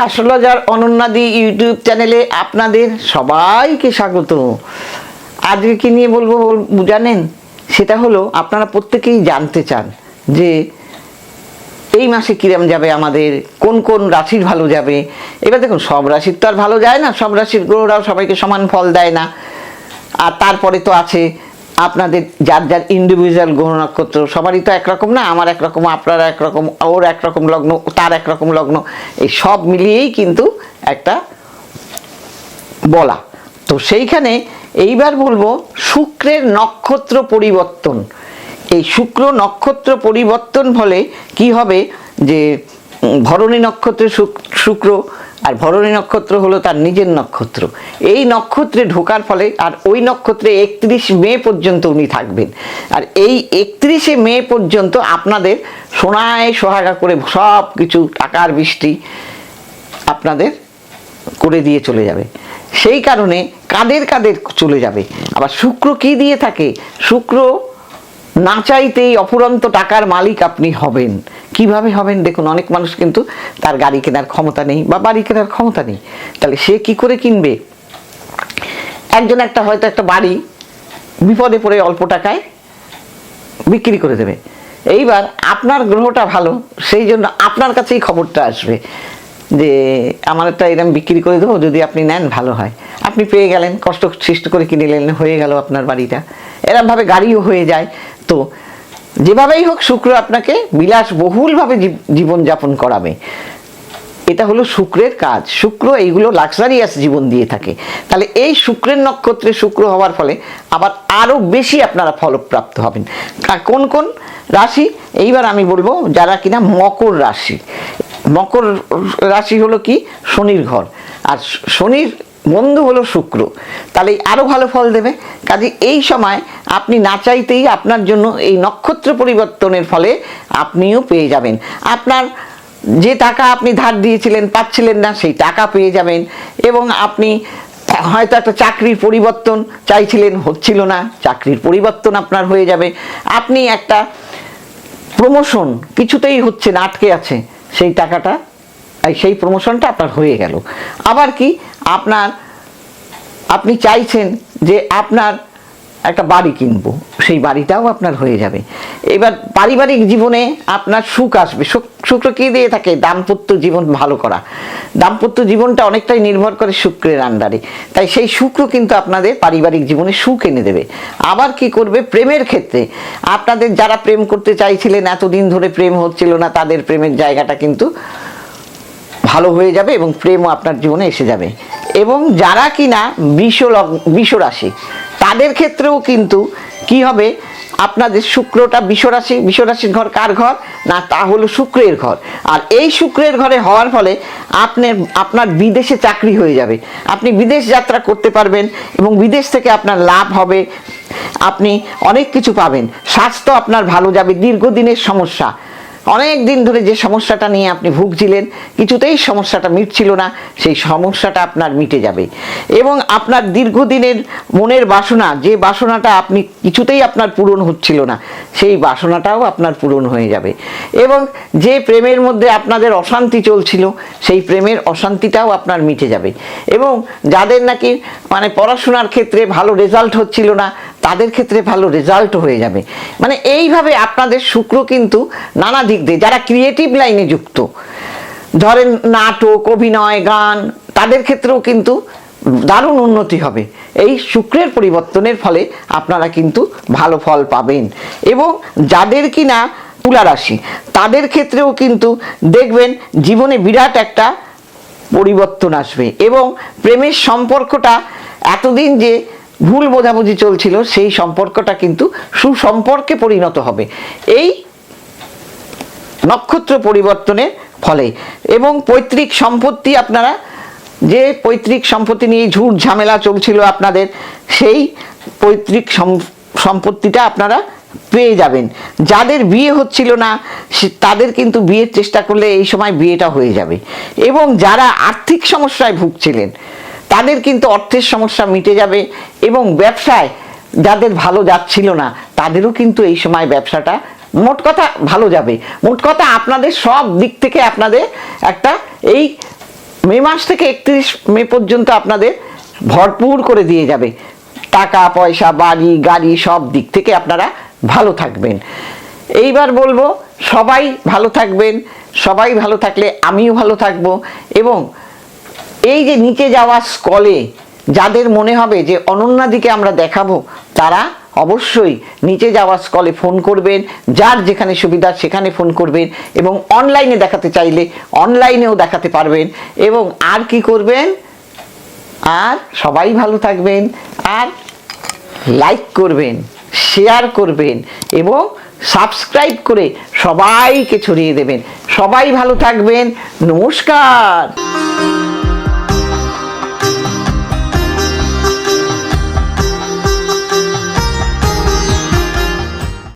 Astrologer অনন্যাদি YouTube চ্যানেলে আপনাদের সবাইকে স্বাগত। আজকে কি নিয়ে বলব বল- জানেন? সেটা হলো, আপনারা প্রত্যেকেই জানতে চান যে এই মাসে কিরম যাবে আমাদের, কোন কোন রাশির ভালো যাবে। এবার দেখুন, সব রাশির তো আর ভালো যায় না, সব রাশির গ্রহরাও সবাইকে সমান ফল দেয় না। আর তারপরে তো আছে আপনাদের যার যার ইন্ডিভিজুয়াল গ্রহ নক্ষত্র সবারই তো একরকম না, আমার একরকম, আপনার একরকম, ওর একরকম লগ্ন, তার একরকম লগ্ন, এই সব মিলিয়েই কিন্তু একটা বলা। তো সেইখানে এইবার বলব, শুক্রের নক্ষত্র পরিবর্তন। এই শুক্র নক্ষত্র পরিবর্তন ফলে কি হবে? যে ভরণী নক্ষত্রে শুক্র আর ভরণী নক্ষত্র হলো তার নিজের নক্ষত্র। এই নক্ষত্রে ঢোকার ফলে আর ওই নক্ষত্রে একত্রিশ মে পর্যন্ত উনি থাকবেন। আর এই একত্রিশে মে পর্যন্ত আপনাদের সোনায় সোহাগা করে সব কিছু টাকার বৃষ্টি আপনাদের করে দিয়ে চলে যাবে। সেই কারণে কাদের কাদের চলে যাবে? আবার শুক্র কি দিয়ে থাকে? শুক্র না চাইতেই অফুরন্ত টাকার মালিক আপনি হবেন। কীভাবে হবেন? দেখুন, অনেক মানুষ কিন্তু তার গাড়ি কেনার ক্ষমতা নেই বা বাড়ি কেনার ক্ষমতা নেই। তাহলে সে কি করে কিনবে? একজন একটা হয়তো একটা বাড়ি বিপদে পড়ে অল্প টাকায় বিক্রি করে দেবে। এইবার আপনার গ্রহটা ভালো, সেই জন্য আপনার কাছেই খবরটা আসবে যে, আমার একটা এরম বিক্রি করে দেবো, যদি আপনি নেন, ভালো হয়। আপনি পেয়ে গেলেন, কষ্ট সৃষ্টি করে কিনে নিলেন, হয়ে গেল আপনার বাড়িটা। এরমভাবে গাড়িও হয়ে যায়। তো যেভাবেই হোক শুক্র আপনাকে বিলাস বহুলভাবে জীব- জীবনযাপন করাবে। এটা হলো শুক্রের কাজ। শুক্র এইগুলো লাক্সারিয়াস জীবন দিয়ে থাকে। তাহলে এই শুক্রের নক্ষত্রে শুক্র হওয়ার ফলে আবার আরও বেশি আপনারা ফলপ্রাপ্ত হবেন। কোন কোন রাশি? এইবার আমি বলব যারা কিনা মকর রাশি। মকর রাশি হলো কি? শনির ঘর। আর শনির বন্ধু হলো শুক্র। তাহলে আরও ভালো ফল দেবে। কাজে এই সময় আপনি না চাইতেই আপনার জন্য এই নক্ষত্র পরিবর্তনের ফলে আপনিও পেয়ে যাবেন। আপনার যে টাকা আপনি ধার দিয়েছিলেন, পাচ্ছিলেন না, সেই টাকা পেয়ে যাবেন। এবং আপনি হয়তো একটা চাকরির পরিবর্তন চাইছিলেন, হচ্ছিল না। চাকরির পরিবর্তন আপনার হয়ে যাবে। আপনি একটা প্রমোশন কিছুতেই হচ্ছে না, আটকে আছে। সেই টাকাটা সেই প্রমোশনটা আপনার হয়ে গেল। আবার কি, আপনার, আপনি চাইছেন যে আপনার একটা বাড়ি কিনবো, সেই বাড়িটাও আপনার হয়ে যাবে। এবার পারিবারিক জীবনে আপনার সুখ আসবে। শুক- শুক্র কি দিয়ে থাকে? দাম্পত্য জীবন ভালো করা। দাম্পত্য জীবনটা অনেকটাই নির্ভর করে শুক্রের আন্ডারে। তাই সেই শুক্র কিন্তু আপনাদের পারিবারিক জীবনে সুখ এনে দেবে। আবার কি করবে? প্রেমের ক্ষেত্রে। আপনাদের যারা প্রেম করতে চাইছিলেন, এতদিন ধরে প্রেম হচ্ছিল না, তাদের প্রেমের জায়গাটা কিন্তু ভালো হয়ে যাবে এবং প্রেমও আপনার জীবনে এসে যাবে। এবং যারা কিনা বিষ বিষ তাদের ক্ষেত্রেও কিন্তু কি হবে? আপনাদের শুক্রটা বিশ্বরাশি বিশ্বরাশির ঘর কার ঘর? না, তা হলো শুক্রের ঘর। আর এই শুক্রের ঘরে হওয়ার ফলে আপনার আপনার বিদেশে চাকরি হয়ে যাবে। আপনি বিদেশ যাত্রা করতে পারবেন এবং বিদেশ থেকে আপনার লাভ হবে। আপনি অনেক কিছু পাবেন। স্বাস্থ্য আপনার ভালো যাবে। দীর্ঘদিনের সমস্যা। অনেক দিন ধরে যে সমস্যাটা নিয়ে আপনি ভুগছিলেন, কিছুতেই সমস্যাটা মিটছিল না, সেই সমস্যাটা আপনার মিটে যাবে। এবং আপনার দীর্ঘদিনের মনের বাসনা, যে বাসনাটা আপনি কিছুতেই আপনার পূরণ হচ্ছিল না, সেই বাসনাটাও আপনার পূরণ হয়ে যাবে। এবং যে প্রেমের মধ্যে আপনাদের অশান্তি চলছিল, সেই প্রেমের অশান্তিটাও আপনার মিটে যাবে। এবং যাদের নাকি মানে পড়াশোনার ক্ষেত্রে ভালো রেজাল্ট হচ্ছিল না তাদের ক্ষেত্রে ভালো রেজাল্ট হয়ে যাবে। মানে এইভাবে আপনাদের শুক্র কিন্তু নানা দিক দিয়ে, যারা ক্রিয়েটিভ লাইনে যুক্ত, ধরেন নাটক, অভিনয়, গান, তাদের ক্ষেত্রেও কিন্তু দারুণ উন্নতি হবে। এই শুক্রের পরিবর্তনের ফলে আপনারা কিন্তু ভালো ফল পাবেন। এবং যাদের কিনা তুলা রাশি, তাদের ক্ষেত্রেও কিন্তু দেখবেন জীবনে বিরাট একটা পরিবর্তন আসবে। এবং প্রেমের সম্পর্কটা এতদিন যে ভুল বোঝাবুঝি চলছিল, সেই সম্পর্কটা কিন্তু সুসম্পর্কে পরিণত হবে। এই নক্ষত্র পরিবর্তনের ফলে এবং পৈতৃক সম্পত্তি আপনারা, যে পৈতৃক সম্পত্তি নিয়ে ঝুট ঝামেলা চলছিল আপনাদের, সেই পৈতৃক সম- সম্পত্তিটা আপনারা পেয়ে যাবেন। যাদের বিয়ে হচ্ছিল না তাদের কিন্তু বিয়ের চেষ্টা করলে এই সময় বিয়েটা হয়ে যাবে। এবং যারা আর্থিক সমস্যায় ভুগছিলেন তাদের কিন্তু অর্থের সমস্যা মিটে যাবে এবং ব্যবসায় যাদের ভালো যাচ্ছিল না, তাদেরও কিন্তু এই সময় ব্যবসাটা মোট কথা ভালো যাবে। মোট কথা আপনাদের সব দিক থেকে আপনাদের একটা এই মে মাস থেকে একত্রিশ মে পর্যন্ত আপনাদের ভরপুর করে দিয়ে যাবে। টাকা, পয়সা, বাড়ি, গাড়ি সব দিক থেকে আপনারা ভালো থাকবেন। এইবার বলব, সবাই ভালো থাকবেন, সবাই ভালো থাকলে আমিও ভালো থাকব এবং এই যে নিচে যাওয়া স্কলে যাদের মনে হবে যে অনন্যাদিকে আমরা দেখাবো, তারা অবশ্যই নিচে যাওয়া স্কলে ফোন করবেন, যার যেখানে সুবিধা সেখানে ফোন করবেন এবং অনলাইনে দেখাতে চাইলে অনলাইনেও দেখাতে পারবেন এবং আর কি করবেন? আর সবাই ভালো থাকবেন, আর লাইক করবেন, শেয়ার করবেন এবং সাবস্ক্রাইব করে সবাইকে ছড়িয়ে দেবেন। সবাই ভালো থাকবেন, নমস্কার।